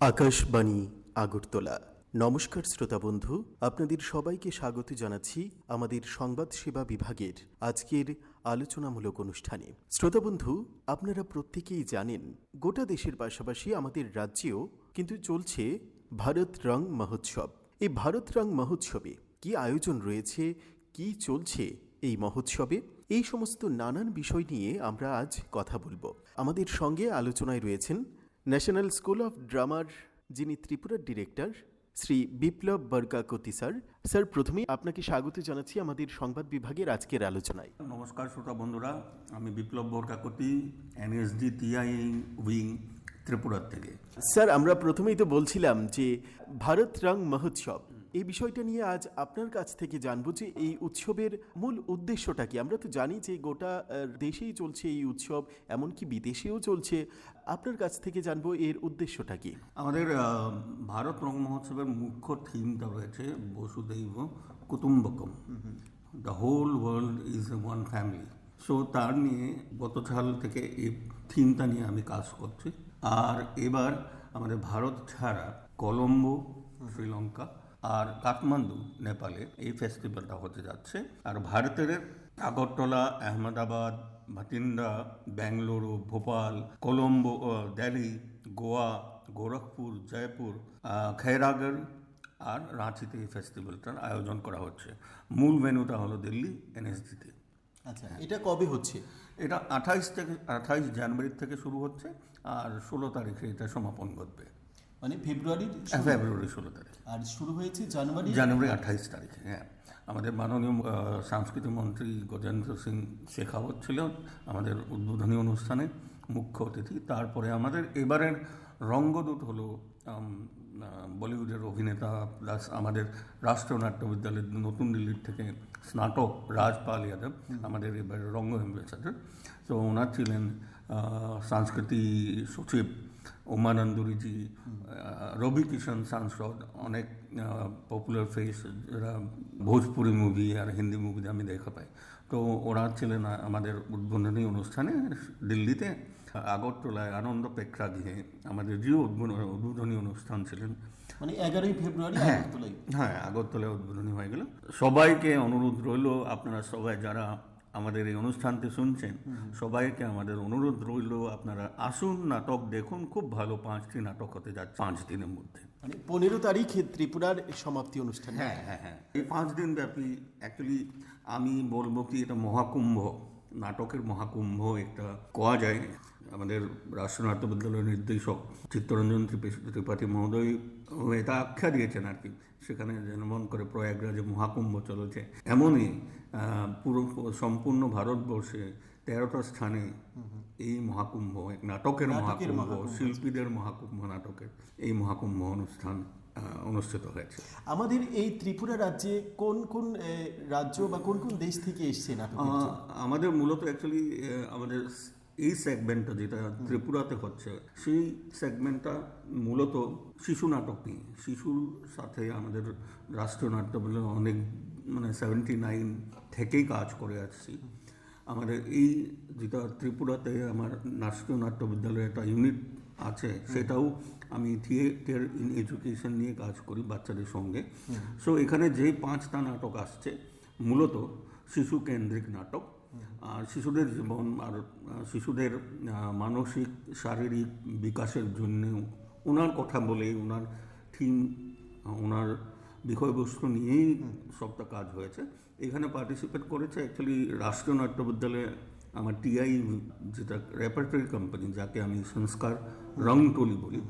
আকাশবাণী, আগরতলা। নমস্কার শ্রোতা বন্ধু, আপনাদের সবাইকে স্বাগত জানাচ্ছি আমাদের সংবাদ সেবা বিভাগের আজকের আলোচনামূলক অনুষ্ঠানে। শ্রোতা বন্ধু, আপনারা প্রত্যেকেই জানেন, গোটা দেশের পাশাপাশি আমাদের রাজ্যেও কিন্তু চলছে ভারত রং মহোৎসব। এই ভারত রং মহোৎসবে কি আয়োজন রয়েছে, কি চলছে এই মহোৎসবে, এই সমস্ত নানান বিষয় নিয়ে আমরা আজ কথা বলব। আমাদের সঙ্গে আলোচনায় রয়েছেন ন্যাশনাল স্কুল অফ ড্রামার যিনি ত্রিপুরার director Shri Biplab Borkakoti sir sir প্রথমেই আপনাকে স্বাগত জানাচ্ছি আমাদের সংবাদ বিভাগের আজকের আলোচনায়। নমস্কার শ্রোতা বন্ধুরা আমি Biplab Borkakoti NSD TI wing ত্রিপুরার থেকে। স্যার আমরা প্রথমেই তো বলছিলাম যে ভারত রং মহোৎসব এই বিষয়টা নিয়ে আজ আপনার কাছ থেকে জানব যে এই উৎসবের মূল উদ্দেশ্যটা কি। আমরা তো জানি যে গোটা দেশেই চলছে এই উৎসব, এমনকি বিদেশেও চলছে। আপনার কাছ থেকে জানব এর উদ্দেশ্যটা কি। আমাদের ভারত রং মহোৎসবের মুখ্য থিমটা রয়েছে বসুদৈব কুটুম্বকম। The whole world is one family so তার নিয়ে গত সাল থেকে এই থিমটা নিয়ে আমি কাজ করছি। আর এবার আমাদের ভারত ছাড়া কলম্বো, শ্রীলঙ্কা আর কাঠমান্ডু নেপালে এই ফেস্টিভ্যালটা হতে যাচ্ছে। আর ভারতের আগরতলা আহমেদাবাদ ভাটিন্ডা বেঙ্গালুরু ভোপাল কলম্বো দিল্লি গোয়া গোরখপুর জয়পুর আহ, আর রাঁচিতে এই ফেস্টিভ্যালটার আয়োজন করা হচ্ছে। মূল ভেন্যুটা হলো দিল্লি এনএসডিতে আচ্ছা এটা কবে হচ্ছে? এটা আঠাইশ থেকে আঠাইশ জানুয়ারি থেকে শুরু হচ্ছে আর ষোলো তারিখে এটা সমাপন ঘটবে। মানে ফেব্রুয়ারির ফেব্রুয়ারি ষোলো তারিখ। আর শুরু হয়েছে জানুয়ারি? জানুয়ারি আঠাইশ তারিখে হ্যাঁ। আমাদের মাননীয় সাংস্কৃতিক মন্ত্রী গজেন্দ্র সিং শেখাওয়াত ছিল আমাদের উদ্বোধনী অনুষ্ঠানে মুখ্য অতিথি। তারপরে আমাদের এবারের রঙ্গদূত হলো বলিউডের অভিনেতা প্লাস আমাদের রাষ্ট্রীয় নাট্য বিদ্যালয়ের নতুন দিল্লির থেকে স্নাতক রাজপাল যাদব আমাদের এবার রঙ্গ অ্যাম্বাসাডার। তো ওনার ছিলেন সংস্কৃতি সচিব উমানন্দুরিজি রবি কিষণ সাংসদ অনেক পপুলার ফেস যারা ভোজপুরি মুভি আর হিন্দি মুভিতে আমি দেখা পাই। তো ওরা ছিলেন আমাদের উদ্বোধনী অনুষ্ঠানে দিল্লিতে। আগরতলায় আনন্দ প্রেক্ষাগৃহে আমাদের যে উদ্বোধন- অনুষ্ঠান ছিলেন। মানে এগারোই ফেব্রুয়ারি হ্যাঁ হ্যাঁ আগরতলায় উদ্বোধনী হয়ে গেল। সবাইকে অনুরোধ রইল আপনারা সবাই যারা আমাদের এই অনুষ্ঠানটি শুনছেন সবাইকে আমাদের অনুরোধ রইল আপনারা আসুন নাটক দেখুন খুব ভালো পাঁচটি নাটক হতে যাচ্ছে পাঁচ দিনের মধ্যে। মানে পনেরো তারিখে ত্রিপুরার সমাপ্তি অনুষ্ঠান। হ্যাঁ হ্যাঁ হ্যাঁ। এই পাঁচ দিন ব্যাপী অ্যাকচুয়ালি আমি বলব কি এটা মহাকুম্ভ নাটকের মহাকুম্ভ একটা কোয়া যায়। আমাদের রাষ্ট্রনাট্য বিদ্যালয়ের নির্দেশক চিত্তরঞ্জন ত্রিপে- ত্রিপাঠী মহোদয় এটা আখ্যা দিয়েছেন আর কি সেখানে যেমন করে প্রয়াগরাজে মহাকুম্ভ চলেছে এমনই পুরো সম্পূর্ণ ভারতবর্ষে তেরোটা স্থানে এই মহাকুম্ভ এক নাটকের মহাকুম্ভ। শিল্পীদের মহাকুম্ভ নাটকের এই মহাকুম্ভ অনুষ্ঠান অনুষ্ঠিত হয়েছে আমাদের এই ত্রিপুরা রাজ্যে কোন কোন রাজ্য বা কোন কোন দেশ থেকে এসছে? আহ, আমাদের মূলত অ্যাকচুয়ালি আমাদের এই সেগমেন্টটা যেটা ত্রিপুরাতে হচ্ছে সেই সেগমেন্টটা মূলত শিশু নাটক নিয়ে। শিশুর সাথে আমাদের রাষ্ট্রীয় নাট্য বলে অনেক মানে সেভেন্টি নাইন থেকেই কাজ করে আসছি। আমাদের এই যেটা ত্রিপুরাতে আমার রাষ্ট্রীয় নাট্য বিদ্যালয়ে একটা ইউনিট আছে সেটাও আমি থিয়েটার ইন এডুকেশন নিয়ে কাজ করি বাচ্চাদের সঙ্গে। সো এখানে যে পাঁচটা নাটক আসছে মূলত শিশু কেন্দ্রিক নাটক শিশুদের জীবন আর শিশুদের মানসিক শারীরিক বিকাশের জন্য ওনার কথা বলে ওনার থিম ওনার বিষয়বস্তু নিয়েই সবটা কাজ হয়েছে। এখানে পার্টিসিপেট করেছে অ্যাকচুয়ালি রাষ্ট্রীয় নাট্য বিদ্যালয়ে আমার টিআই যেটা রেপার্টারি কোম্পানি যাকে আমি সংস্কার রংটলি বলি।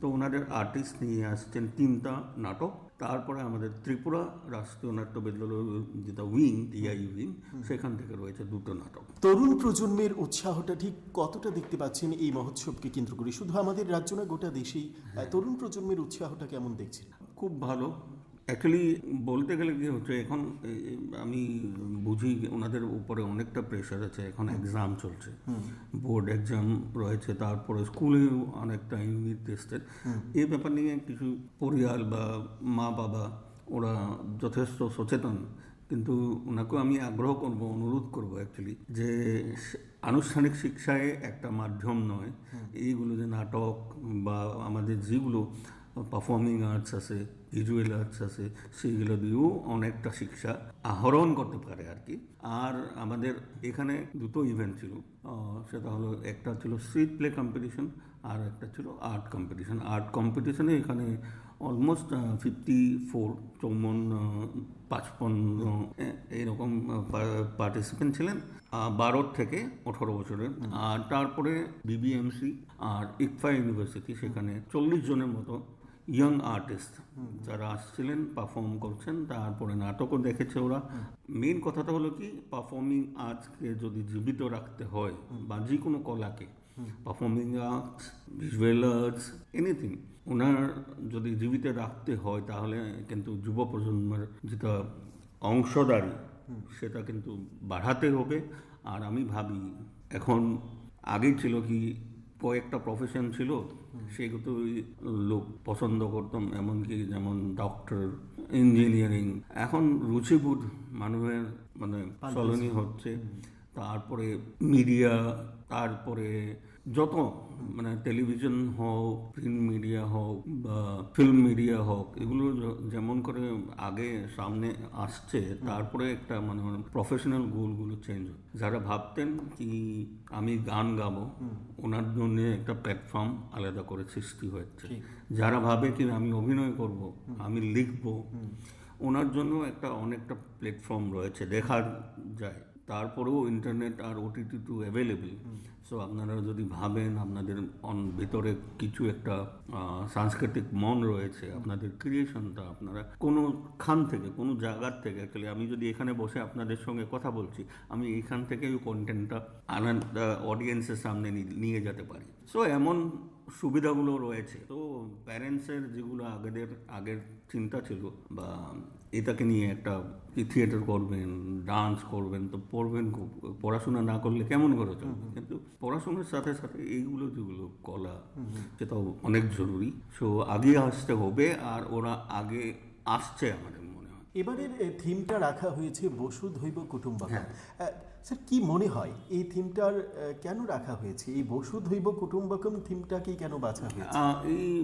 তো ওনাদের আর্টিস্ট নিয়ে আসছেন তিনটা নাটক। তারপরে আমাদের ত্রিপুরা রাষ্ট্রীয় নাট্য বিদ্যালয় যেটা উইং টিআই উইং সেখান থেকে রয়েছে দুটো নাটক। তরুণ প্রজন্মের উৎসাহটা ঠিক কতটা দেখতে পাচ্ছেন এই মহোৎসবকে কেন্দ্র করে? শুধু আমাদের রাজ্য না গোটা দেশেই আহ, তরুণ প্রজন্মের উৎসাহটা কেমন দেখছেন? খুব ভালো। অ্যাকচুয়ালি বলতে গেলে কি হচ্ছে এখন আমি বুঝি ওনাদের উপরে অনেকটা প্রেশার আছে এখন এক্সাম চলছে। বোর্ড এক্সাম রয়েছে তারপরে স্কুলেও অনেকটা ইউনিট টেস্টের এই ব্যাপার নিয়ে কিছু পরিবার বা মা বাবা ওরা যথেষ্ট সচেতন। কিন্তু ওনাকেও আমি আগ্রহ করব অনুরোধ করব অ্যাকচুয়ালি যে আনুষ্ঠানিক শিক্ষায় একটা মাধ্যম নয়। এইগুলো যে নাটক বা আমাদের যেগুলো পারফর্মিং আর্টস আছে ভিজুয়াল আর্টস আছে সেইগুলো দিয়েও অনেকটা শিক্ষা আহরণ করতে পারে আর কি। আর আমাদের এখানে দুটো ইভেন্ট ছিল সেটা হলো একটা ছিল স্ট্রিট প্লে কম্পিটিশন আর একটা ছিল আর্ট কম্পিটিশন আর্ট কম্পিটিশনে এখানে অলমোস্ট ফিফটি ফোর চৌমন পাঁচপন্ন এ- এইরকম পার্টিসিপেন্ট ছিলেন বারো থেকে আঠারো বছরের। আর তারপরে বিবিএমসি আর ইকফা ইউনিভার্সিটি সেখানে চল্লিশ জনের মতো ইয়াং আর্টিস্ট যারা আসছিলেন পারফর্ম করছেন, তারপরে নাটকও দেখেছে ওরা। মেন কথাটা হলো কি পারফর্মিং আর্টসকে যদি জীবিত রাখতে হয় বা যে কোনো কলাকে performing arts visual arts anything ওনার যদি জীবিত রাখতে হয়, তাহলে কিন্তু যুব প্রজন্মের যেটা অংশদারি সেটা কিন্তু বাড়াতে হবে। আর আমি ভাবি, এখন আগে ছিল কি কয়েকটা প্রফেশন ছিল সেগুলো লোক পছন্দ করতাম এমনকি যেমন ডক্টর ইঞ্জিনিয়ারিং এখন রুচিবোধ মানুষের মানে চলনি হচ্ছে। তারপরে মিডিয়া তারপরে যত মানে টেলিভিশন হোক প্রিন্ট মিডিয়া হোক বা ফিল্ম মিডিয়া হোক এগুলো যেমন করে আগে সামনে আসছে তারপরে একটা মানে প্রফেশনাল গোলগুলো চেঞ্জ যারা ভাবতেন কি আমি গান গাবো ওনার জন্য একটা প্ল্যাটফর্ম আলাদা করে সৃষ্টি হয়েছে। যারা ভাবে কি আমি অভিনয় করব আমি লিখব ওনার জন্য একটা অনেকটা প্ল্যাটফর্ম রয়েছে দেখার যায়। তারপরেও ইন্টারনেট আর ওটিটি টু অ্যাভেলেবেল সো আপনারা যদি ভাবেন আপনাদের অন- ভিতরে কিছু একটা সাংস্কৃতিক মন রয়েছে আপনাদের ক্রিয়েশনটা আপনারা কোনো খান থেকে কোনো জায়গার থেকে অ্যাকচুয়ালি আমি যদি এখানে বসে আপনাদের সঙ্গে কথা বলছি আমি এইখান থেকেই কন্টেন্টটা আনার অডিয়েন্সের সামনে নিয়ে যেতে পারি। সো এমন সুবিধাগুলো রয়েছে। তো প্যারেন্টসের যেগুলো আগেদের আগের চিন্তা ছিল বা এটাকে নিয়ে একটা থিয়েটার করবেন ডান্স করবেন তো পড়বেন পড়াশোনা না করলে কেমন করে চলবে? কিন্তু পড়াশোনার সাথে সাথে এইগুলো যেগুলো কলা সেটাও অনেক জরুরি। সো আগে আসতে হবে আর ওরা আগে আসছে আমাদের মনে হয়। এবারের থিমটা রাখা হয়েছে বসুধৈব কুটুম্বকম স্যার কি মনে হয় এই থিমটার কেন রাখা হয়েছে? এই বসুধৈব কুটুম্বকম থিমটাকেই কেন বাছা হয়েছে? এই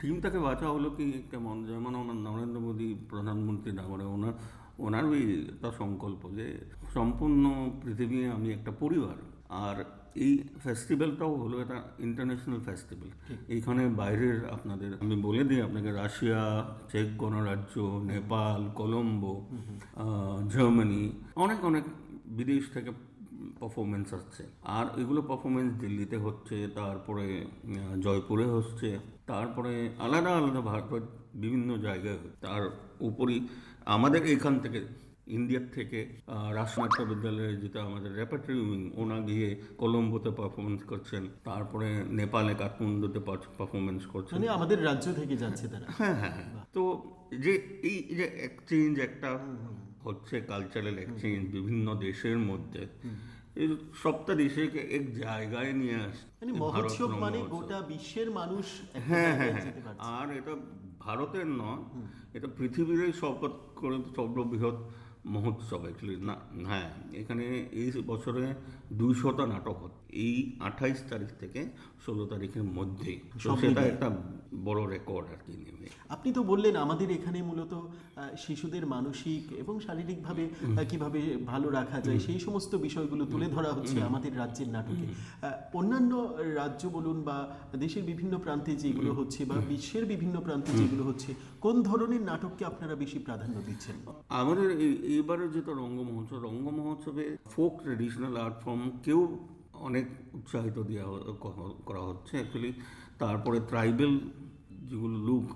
টিমটাকে বাঁচা হলো কি কেমন যেমন আমার নরেন্দ্র মোদী প্রধানমন্ত্রী না মানে ওনার ওনার ওই একটা সংকল্প যে সম্পূর্ণ পৃথিবী আমি একটা পরিবার। আর এই ফেস্টিভ্যালটাও হলো একটা ইন্টারন্যাশনাল ফেস্টিভ্যাল এইখানে বাইরের আপনাদের আমি বলে দিই আপনাকে রাশিয়া চেক গণরাজ্য নেপাল কলম্বো জার্মানি অনেক অনেক বিদেশ থেকে পারফরমেন্স আসছে। আর এগুলো পারফরমেন্স দিল্লিতে হচ্ছে তারপরে জয়পুরে হচ্ছে তারপরে আলাদা আলাদা ভারতের বিভিন্ন জায়গায় হচ্ছে। তার উপরই আমাদের এখান থেকে ইন্ডিয়ার থেকে রাষ্ট্রনাট্য বিদ্যালয়ে যেটা আমাদের রেপার্টরি উইং ওনা গিয়ে কলম্বোতে পারফরমেন্স করছেন তারপরে নেপালে কাঠমান্ডুতে পারফরমেন্স করছেন। মানে আমাদের রাজ্য থেকে যাচ্ছে তারা। হ্যাঁ হ্যাঁ হ্যাঁ। তো যে এই যে এক্সচেঞ্জ একটা হচ্ছে কালচারাল এক্সচেঞ্জ বিভিন্ন দেশের মধ্যে। এই সবটা দেশকে এক জায়গায় নিয়ে আসে মানে মহোৎসব মানে গোটা বিশ্বের মানুষ হ্যাঁ হ্যাঁ হ্যাঁ। আর এটা ভারতের নয় এটা পৃথিবীর সর্ব করে সর্ববৃহৎ মহোৎসব অ্যাকচুয়ালি না হ্যাঁ এখানে এই বছরে দুইশোটা নাটক এই আঠাইশ তারিখ থেকে ষোলো তারিখের মধ্যে। সেটা একটা বড় রেকর্ড আর কি নেবে আপনি তো বললেন আমাদের এখানে মূলত শিশুদের মানসিক এবং শারীরিকভাবে কীভাবে ভালো রাখা যায় সেই সমস্ত বিষয়গুলো তুলে ধরা হচ্ছে আমাদের রাজ্যের নাটকে। অন্যান্য রাজ্য বলুন বা দেশের বিভিন্ন প্রান্তে যেগুলো হচ্ছে বা বিশ্বের বিভিন্ন প্রান্তে যেগুলো হচ্ছে কোন ধরনের নাটককে আপনারা বেশি প্রাধান্য দিচ্ছেন? আমাদের এই- এইবারের যেটা রঙ্গ মহোৎসব রঙ্গ মহোৎসবে ফোক ট্রেডিশনাল আর্ট ফর্মকেও অনেক উৎসাহিত দেওয়া করা হচ্ছে অ্যাকচুয়ালি তারপরে ট্রাইবেল যেগুলো লুক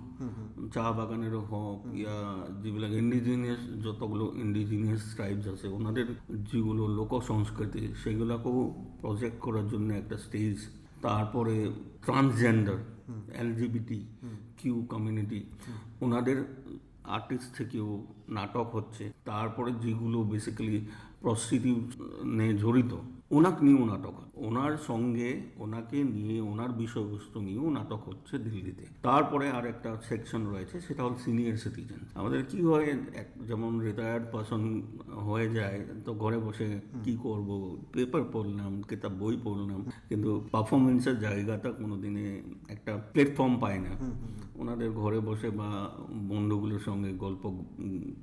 চা বাগানেরও হোক ইয়া যেগুলো ইন্ডিজিনিয়াস যতগুলো ইন্ডিজিনিয়াস ট্রাইবস আছে ওনাদের যেগুলো লোক সংস্কৃতি সেগুলোকেও প্রজেক্ট করার জন্য একটা স্টেজ তারপরে ট্রান্সজেন্ডার এলজিবিটি কিউ কমিউনিটি ওনাদের আর্টিস্ট থেকেও নাটক হচ্ছে। তারপরে যেগুলো বেসিক্যালি প্রস্টিটিউশনে জড়িত। ওনাকে নিয়েও নাটক ওনার সঙ্গে ওনাকে নিয়ে ওনার বিষয়বস্তু নিয়েও নাটক হচ্ছে দিল্লিতে। তারপরে আর একটা সেকশন রয়েছে সেটা হল সিনিয়র সিটিজেন আমাদের কি হয় এক- যেমন রিটায়ার্ড পার্সন হয়ে যায় তো ঘরে বসে কি করব? পেপার পড়লাম কিতাব বই পড়লাম কিন্তু পারফরমেন্সের জায়গাটা কোনো দিনে একটা প্ল্যাটফর্ম পায় না। ওনাদের ঘরে বসে বা বন্ধুগুলোর সঙ্গে গল্প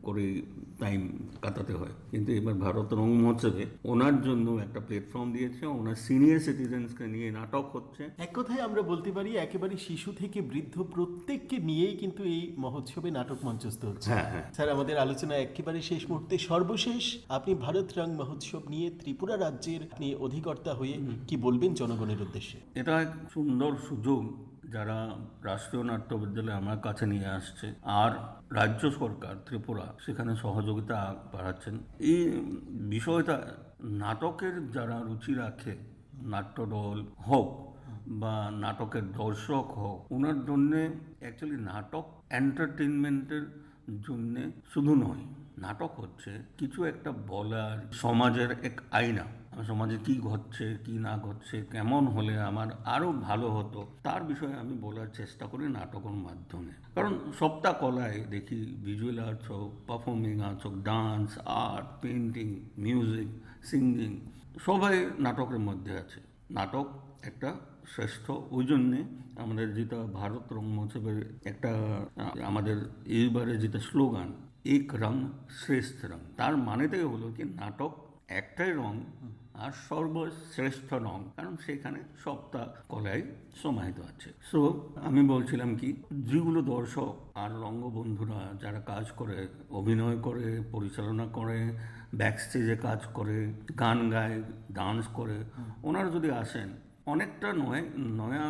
করে টাইম কাটাতে হয়। কিন্তু এবার ভারত রং মহোৎসবে ওনার জন্য একটা প্ল্যাটফর্ম দিয়েছে ওনার সিনিয়র সিটিজেন্সকে নিয়ে নাটক হচ্ছে। এক কথায় আমরা বলতে পারি একেবারে শিশু থেকে বৃদ্ধ প্রত্যেককে নিয়েই কিন্তু এই মহোৎসবে নাটক মঞ্চস্থ হচ্ছে। হ্যাঁ হ্যাঁ। স্যার আমাদের আলোচনা একেবারে শেষ মুহূর্তে সর্বশেষ আপনি ভারত রং মহোৎসব নিয়ে ত্রিপুরা রাজ্যের আপনি অধিকর্তা হয়ে কি বলবেন জনগণের উদ্দেশ্যে? এটা এক সুন্দর সুযোগ। যারা রাষ্ট্রীয় নাট্য বিদ্যালয় আমার কাছে নিয়ে আসছে আর রাজ্য সরকার ত্রিপুরা সেখানে সহযোগিতা বাড়াচ্ছেন, এই বিষয়টা নাটকের যারা রুচি রাখে, নাট্যদল হোক বা নাটকের দর্শক হোক ওনার জন্যে অ্যাকচুয়ালি নাটক এন্টারটেনমেন্টের জন্যে শুধু নয়, নাটক হচ্ছে কিছু একটা বলার সমাজের এক আয়না। সমাজে কি ঘটছে, কি না ঘটছে, কেমন হলে আমার আরও ভালো হতো, তার বিষয়ে আমি বলার চেষ্টা করি নাটকের মাধ্যমে। কারণ সবটা কলায় দেখি ভিজুয়াল আর্টস হোক পারফর্মিং আর্টস হোক dance art painting music singing সবাই নাটকের মধ্যে আছে। নাটক একটা শ্রেষ্ঠ, ওই জন্যে আমাদের যেটা ভারত রং মহোৎসবের একটা, আমাদের এইবারে যেটা স্লোগান, এক রং শ্রেষ্ঠ রং। তার মানেটাই হলো কি, নাটক একটাই রং আর সর্বশ্রেষ্ঠ রং কারণ সেখানে সবটা কলাই সমাহিত আছে। সো আমি বলছিলাম কি যেগুলো দর্শক আর রঙ্গবন্ধুরা যারা কাজ করে, অভিনয় করে, পরিচালনা করে ব্যাকস্টেজে কাজ করে, গান গায় ডান্স করে, ওনারা যদি আসেন, অনেকটা নয়, নয়া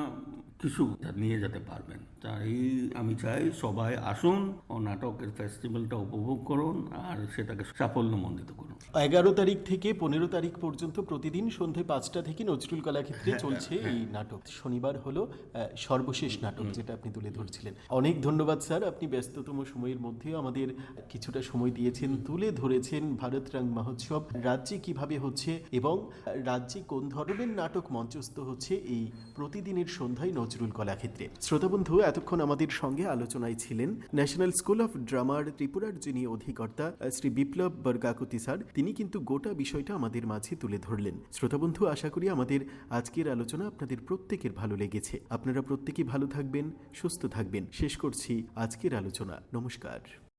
কিছু নিয়ে যেতে পারবেন। তাই আমি চাই সবাই আসুন ও নাটকের ফেস্টিভ্যালটা উপভোগ করুন আর সেটাকে সাফল্যমণ্ডিত করুন। এগারো তারিখ থেকে পনেরো তারিখ পর্যন্ত প্রতিদিন সন্ধে পাঁচটা থেকে নজরুল কলাক্ষেত্রে চলছে এই নাটক। শনিবার হলো সর্বশেষ নাটক যেটা আপনি তুলে ধরছিলেন। অনেক ধন্যবাদ স্যার আপনি ব্যস্ততম সময়ের মধ্যেও আমাদের কিছুটা সময় দিয়েছেন তুলে ধরেছেন ভারত রং মহোৎসব রাজ্যে কীভাবে হচ্ছে এবং রাজ্যে কোন ধরনের নাটক মঞ্চস্থ হচ্ছে এই প্রতিদিনের সন্ধ্যায় নজরুল কলাক্ষেত্রে শ্রোতা বন্ধু এতক্ষণ আমাদের সঙ্গে আলোচনায় ছিলেন ন্যাশনাল স্কুল অফ ড্রামার ত্রিপুরার যিনি অধিকর্তা শ্রী বিপ্লব বর্গাকুতি স্যার, তিনি কিন্তু গোটা বিষয়টা আমাদের মাঝে তুলে ধরলেন। শ্রোতাবন্ধু আশা করি আমাদের আজকের আলোচনা আপনাদের প্রত্যেকের ভালো লেগেছে। আপনারা প্রত্যেকেই ভালো থাকবেন, সুস্থ থাকবেন। শেষ করছি আজকের আলোচনা। নমস্কার।